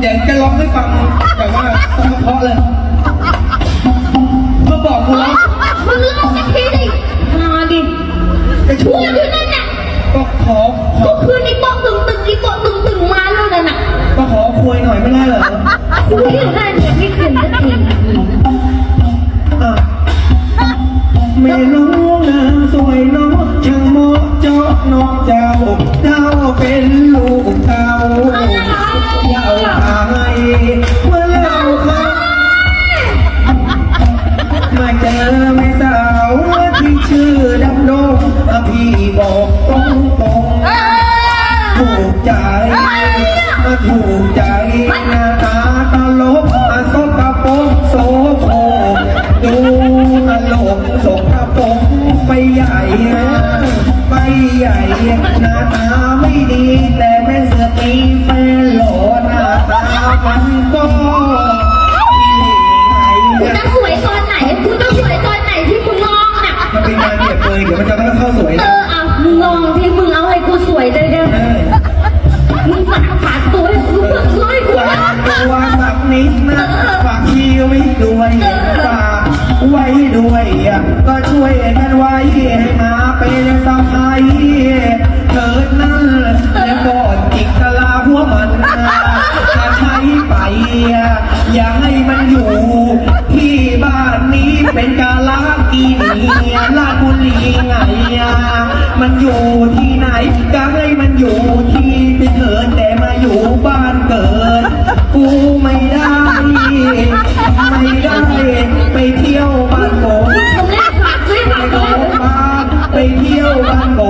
เดี๋ยวจะร้องให้ฟังแต่ว่าต้องเพราะเลยเมื่อบอกกูร้องมึงเล่าสักทีดิมาดิจะพูช่วดยอยู่นั่นน่ะก็ขอขอก็คือนี่บอกตึงตึงนี่บอกตึงตึงมาแล้วนั่นน่ะก็ขอคุยหน่อยไม่ได้เหรอคุยอยู่นั่นเนี่ยไม่ เป็นลูกเก่าเย้าหายเมื่อเราเข้ามาเจอแม่สาวที่ชื่อดำดงพี่บอกตรงตรงๆถูกใจมาถูกใจหน้าตาตลกสกปรกโสโครกดูตลกสกปรกไปใหญ่ไปใหญ่หน้าตา ดีแต่แม่เสือกมีแฟนหล่อหน้าตามันก็อีหลีไงกูจะสวยตอนไหนกูจะสวยตอนไหนที่มึงลองน่ะ มันเป็นงานเหยียบเลยเดี๋ยวมันจะต้องเข้าสวยเอนะอเอามึงลองที่มึงเอาให้กูสวยเลยเด้อเออมึงฝากฝากตัวให้กูเพื่อช่วยกูฝานะกตัวสักนิดนะฝากชีวิตด้วยฝากไว้ด้วยก็ช่วยกันไว้ให้มาเป็นสะพาย นีลาดบุรีไงมันอยู่ที่ไหนก็ให้มันอยู่ที่ไปเถิดแต่มาอยู่บ้านเกิด กูไม่ได้ ไม่ได้ไปเที่ยวบ้านโกงทำแรกฝากช่วยไปฝากโรตัวงพยาบาลไปเที่ยวบ้านโก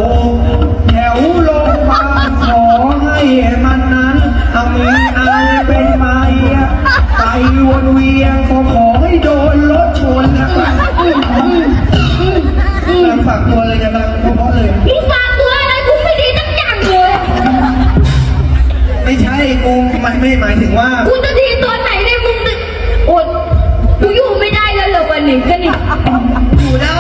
ากตัวเลยกำลังเพราะๆเลย มึงฝากตัวอะไรกูไม่ดีตั้งอย่างเลย ไม่ใช่กูมันไม่หมายถึงว่า กูจะดีตอนไหนเนี่ยมึงอดกูอยู่ไม่ได้แล้วเหรอวันนี้ก็นี่ อยู่ได้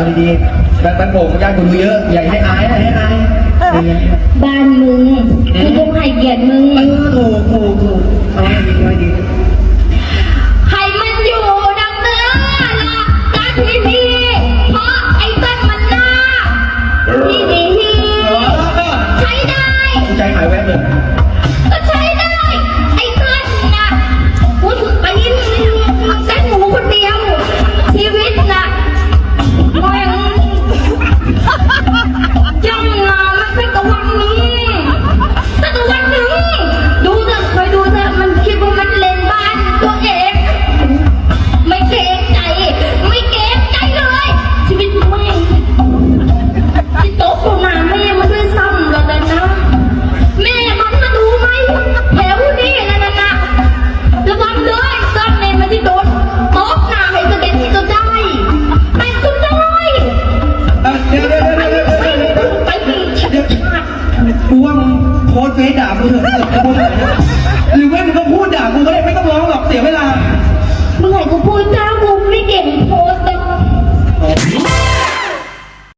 เอาดีๆแบบมัโผล่ญาติกูดูเยอะใหญ่ให้อายให้อายบ้านมึงมึงต้องให้เกียรติมึงเออถูกถูกถูกเอาดีเอาดีมันอยู่ดังเนื้อลัการที่มีเพราะไอ้ต้นมันน่าทีทีใช้ได้ใจหายแวบเลย And he went